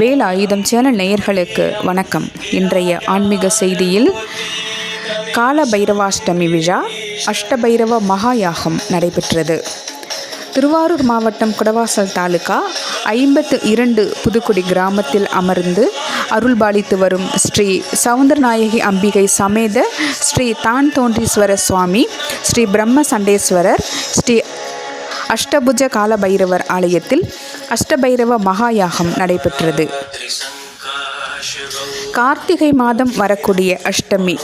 வேல் ஆயுதம் சேனல் நேயர்களுக்கு வணக்கம். இன்றைய ஆன்மீக செய்தியில் கால பைரவாஷ்டமி விழா அஷ்டபைரவ மகா யாகம் நடைபெற்றது. திருவாரூர் மாவட்டம் குடவாசல் தாலுகா ஐம்பத்து இரண்டு புதுக்குடி கிராமத்தில் அமர்ந்து அருள்பாலித்து வரும் ஸ்ரீ சவுந்தரநாயகி அம்பிகை சமேத ஸ்ரீ தான் தோன்றீஸ்வர சுவாமி ஸ்ரீ பிரம்ம சண்டேஸ்வரர் ஸ்ரீ அஷ்டபுஜ கால பைரவர் ஆலயத்தில் அஷ்டபைரவ மகாயாகம் நடைபெற்றது. கார்த்திகை மாதம் வரக்கூடிய அஷ்டமி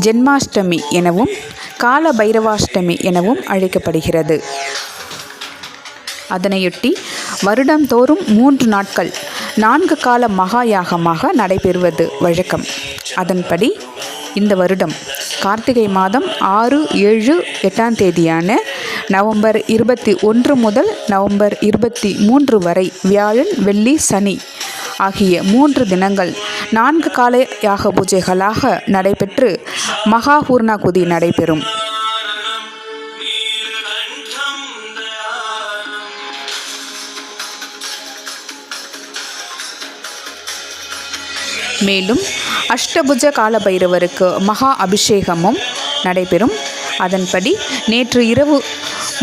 ஜென்மாஷ்டமி எனவும் கால பைரவாஷ்டமி எனவும் அழைக்கப்படுகிறது. அதனையொட்டி வருடந்தோறும் மூன்று நாட்கள் நான்கு கால மகா யாகமாக நடைபெறுவது வழக்கம். அதன்படி இந்த வருடம் கார்த்திகை மாதம் ஆறு ஏழு எட்டாம் தேதியான நவம்பர் இருபத்தி ஒன்று முதல் நவம்பர் இருபத்தி மூன்று வரை வியாழன் வெள்ளி சனி ஆகிய மூன்று தினங்கள் நான்கு கால யாக பூஜைகளாக நடைபெற்று மகாபூர்ணாகுதி நடைபெறும். மேலும் அஷ்டபுஜ காலபைரவருக்கு மகா அபிஷேகமும் நடைபெறும். அதன்படி நேற்று இரவு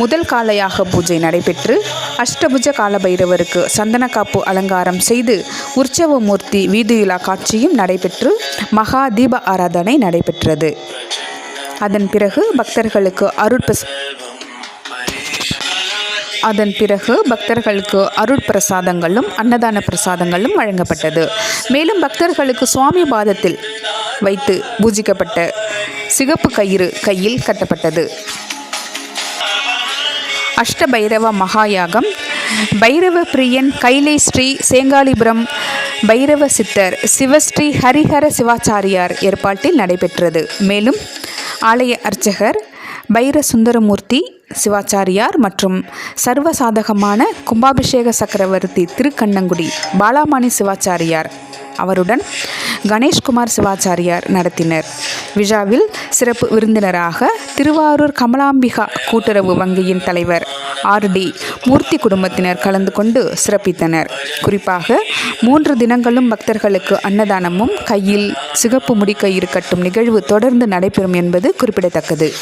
முதல் காலையாக பூஜை நடைபெற்று அஷ்டபுஜ காலபைரவருக்கு சந்தனக்காப்பு அலங்காரம் செய்து உற்சவமூர்த்தி வீதியுலா காட்சியும் நடைபெற்று மகா தீப ஆராதனை நடைபெற்றது. அதன் பிறகு பக்தர்களுக்கு அருட்பஸ் அதன் பிறகு பக்தர்களுக்கு அருட்பிரசாதங்களும் அன்னதான பிரசாதங்களும் வழங்கப்பட்டது. மேலும் பக்தர்களுக்கு சுவாமி பாதத்தில் வைத்து பூஜிக்கப்பட்ட சிகப்பு கயிறு கையில் கட்டப்பட்டது. அஷ்டபைரவ மகாயாகம். பைரவ பிரியன் கைலை ஸ்ரீ சேங்காலிபுரம். பைரவ சித்தர் சிவஸ்ரீ ஹரிஹர சிவாச்சாரியார் ஏற்பாட்டில் நடைபெற்றது. மேலும் ஆலய அர்ச்சகர் பைர சுந்தரமூர்த்தி சிவாச்சாரியார் மற்றும் சர்வசாதகமான கும்பாபிஷேக சக்கரவர்த்தி திருக்கண்ணங்குடி பாலாமணி சிவாச்சாரியார். அவருடன் கணேஷ்குமார் சிவாச்சாரியார் நடத்தினர். விழாவில் சிறப்பு விருந்தினராக திருவாரூர் கமலாம்பிகா கூட்டுறவு வங்கியின் தலைவர் ஆர்டி மூர்த்தி குடும்பத்தினர் கலந்து கொண்டு சிறப்பித்தனர். குறிப்பாக மூன்று தினங்களும் பக்தர்களுக்கு அன்னதானமும் கையில் சிகப்பு முடிக்க இருக்கட்டும் நிகழ்வு தொடர்ந்து நடைபெறும் என்பது குறிப்பிடத்தக்கது.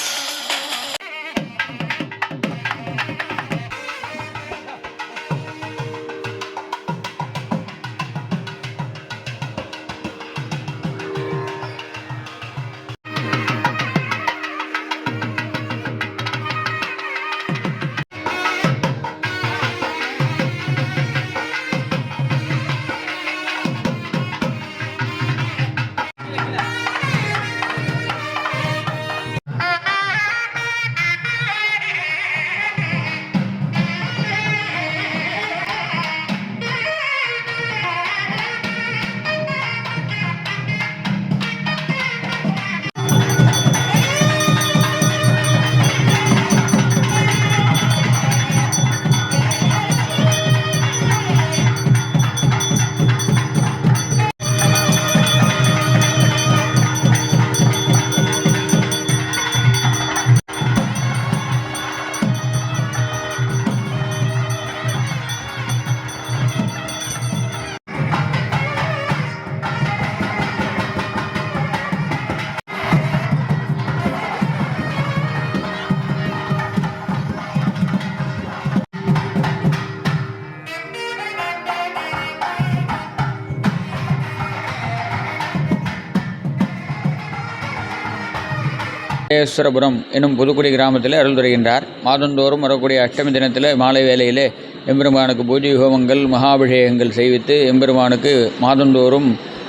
மகேஸ்வரபுரம் என்னும் புதுக்குடி கிராமத்தில் அருள் வருகின்றார் மாதந்தோறும் வரக்கூடிய அஷ்டமி தினத்தில் மாலை வேளையிலே எம்பெருமானுக்கு பூஜை ஹோமங்கள் மகாபிஷேகங்கள் செய்வித்து எம்பெருமானுக்கு மாதந்தோறும்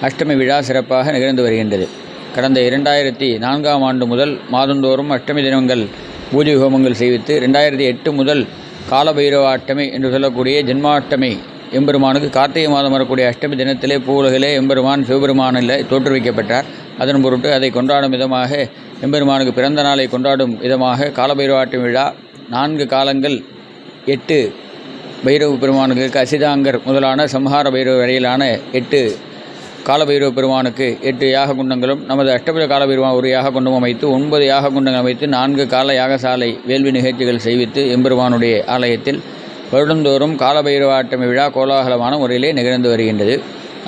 அஷ்டமி விழா சிறப்பாக நிகழ்ந்து வருகின்றது. கடந்த இரண்டாயிரத்தி நான்காம் ஆண்டு முதல் மாதந்தோறும் அஷ்டமி தினங்கள் பூஜை ஹோமங்கள் செய்வித்து ரெண்டாயிரத்தி எட்டு முதல் காலபைரவ அஷ்டமி என்று சொல்லக்கூடிய ஜென்மாஷ்டமி எம்பெருமானுக்கு கார்த்திகை மாதம் வரக்கூடிய அஷ்டமி தினத்திலே பூவுலகிலே எம்பெருமான் சிவபெருமானில் தோற்றுவிக்கப்பட்டார். அதன் பொருட்டு அதை கொண்டாடும் விதமாக எம்பெருமானுக்கு பிறந்த நாளை கொண்டாடும் விதமாக காலபைரவாட்டு விழா நான்கு காலங்கள் எட்டு பைரவ பெருமானுக்கு கசிதாங்கர் முதலான சம்ஹார பைரவ வரையிலான எட்டு காலபைரவ பெருமானுக்கு எட்டு யாக குண்டங்களும் நமது அஷ்டபுத காலபைரவா ஒரு யாக குண்டம் அமைத்து ஒன்பது யாக குண்டங்கள் அமைத்து நான்கு கால யாகசாலை வேள்வி நிகழ்ச்சிகள் செய்வித்து எம்பெருமானுடைய ஆலயத்தில் வருடந்தோறும் காலபைரவாட்டமி விழா கோலாகலமான முறையிலே நிகழ்ந்து வருகின்றது.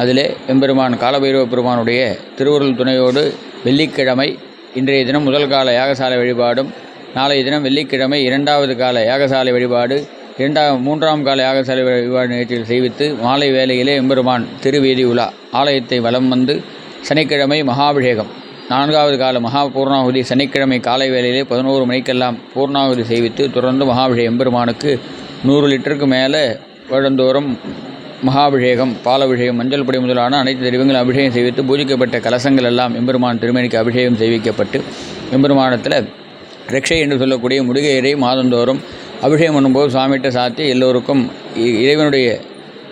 அதிலே எம்பெருமான் காலபைரவ பெருமானுடைய திருவருள் துணையோடு வெள்ளிக்கிழமை இன்றைய தினம் முதல் கால யாகசாலை வழிபாடும் நாளைய தினம் வெள்ளிக்கிழமை இரண்டாவது கால யாகசாலை வழிபாடு இரண்டாம் மூன்றாம் கால யாகசாலை வழிபாடு நிகழ்ச்சியில் செய்வித்து மாலை வேளையிலே எம்பெருமான் திருவீதி உலா ஆலயத்தை வலம் வந்து சனிக்கிழமை மகாபிஷேகம் நான்காவது கால மகா பூர்ணாகுதி சனிக்கிழமை காலை வேளையிலே பதினோரு மணிக்கெல்லாம் பூர்ணாகுதி செய்வித்து தொடர்ந்து மகாபிஷேகம் எம்பெருமானுக்கு நூறு லிட்டருக்கு மேலே வருடந்தோறும் மகாபிஷேகம் பாலபிஷேகம் மஞ்சள் பொடி முதலான அனைத்து தெய்வங்களும் அபிஷேகம் செய்வித்து பூஜிக்கப்பட்ட கலசங்கள் எல்லாம் எம்பெருமான் திருமணிக்கு அபிஷேகம் செய்விக்கப்பட்டு எம்பெருமானத்தில் ரக்ஷை என்று சொல்லக்கூடிய முடுகையரை மாதந்தோறும் அபிஷேகம் பண்ணும்போது சுவாமிகிட்ட சாத்தி எல்லோருக்கும் இ- இறைவனுடைய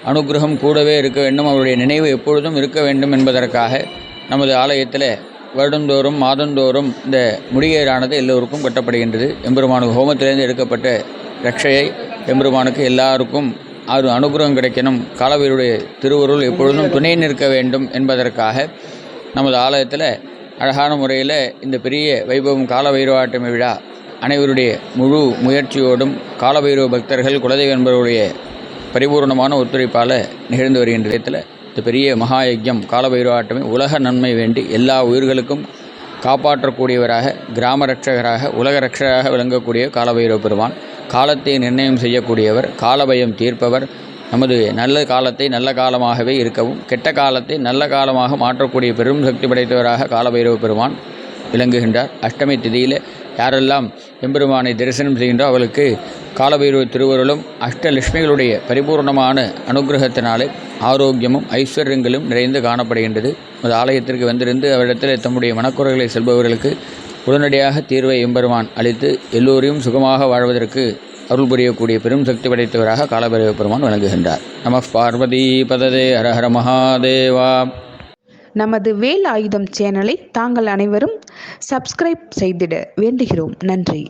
அனுக்கிரகம் கூடவே இருக்க வேண்டும் அவருடைய நினைவு எப்பொழுதும் இருக்க வேண்டும் என்பதற்காக நமது ஆலயத்தில் வருடந்தோறும் மாதந்தோறும் இந்த முடிகையரானது எல்லோருக்கும் கட்டப்படுகின்றது. எம்பெருமானுக்கு ஹோமத்திலிருந்து எடுக்கப்பட்ட ரக்ஷையை எம்பெருமானுக்கு எல்லாருக்கும் அது அனுகிரகம் கிடைக்கணும். காலவீருடைய திருவருள் எப்பொழுதும் துணை நிற்க வேண்டும் என்பதற்காக நமது ஆலயத்தில் அழகான முறையில் இந்த பெரிய வைபவம் காலபைரவாட்டமி விழா அனைவருடைய முழு முயற்சியோடும் காலபைரவ பக்தர்கள் குலதெய்வ என்பவருடைய பரிபூர்ணமான ஒத்துழைப்பால் நிகழ்ந்து வருகின்ற விதத்தில் இந்த பெரிய மகாயஜம் யஜ்யம் காலபைரவாட்டமே உலக நன்மை வேண்டி எல்லா உயிர்களுக்கும் காப்பாற்றக்கூடியவராக கிராம ரட்சகராக உலக ரட்சகராக விளங்கக்கூடிய காலபைரவ பெருமான். காலத்தை நிர்ணயம் செய்யக்கூடியவர் காலபயம் தீர்ப்பவர். நமது நல்ல காலத்தை நல்ல காலமாகவே இருக்கவும் கெட்ட காலத்தை நல்ல காலமாக மாற்றக்கூடிய பெரும் சக்தி படைத்தவராக காலபைரவ பெருமான் விளங்குகின்றார். அஷ்டமி திதியில் யாரெல்லாம் எம்பெருமானை தரிசனம் செய்கின்றோ அவளுக்கு காலபைரவ திருவருளும் அஷ்டலட்சுமிகளுடைய பரிபூர்ணமான அனுகிரகத்தினாலே ஆரோக்கியமும் ஐஸ்வர்யங்களும் நிறைந்து காணப்படுகின்றது. நமது ஆலயத்திற்கு வந்திருந்து அவரிடத்தில் தம்முடைய மனக்குறைகளை செல்பவர்களுக்கு உடனடியாக தீர்வை எம்பெருமான் அளித்து எல்லோரையும் சுகமாக வாழ்வதற்கு அருள் புரியக்கூடிய பெரும் சக்தி படைத்தவராக காலபைரவ பெருமான் விளங்குகின்றார். நம பார்வதி பததே ஹரஹர மகாதேவா. நமது வேல் ஆயுதம் சேனலை தாங்கள் அனைவரும் சப்ஸ்கிரைப் செய்திட வேண்டுகிறோம். நன்றி.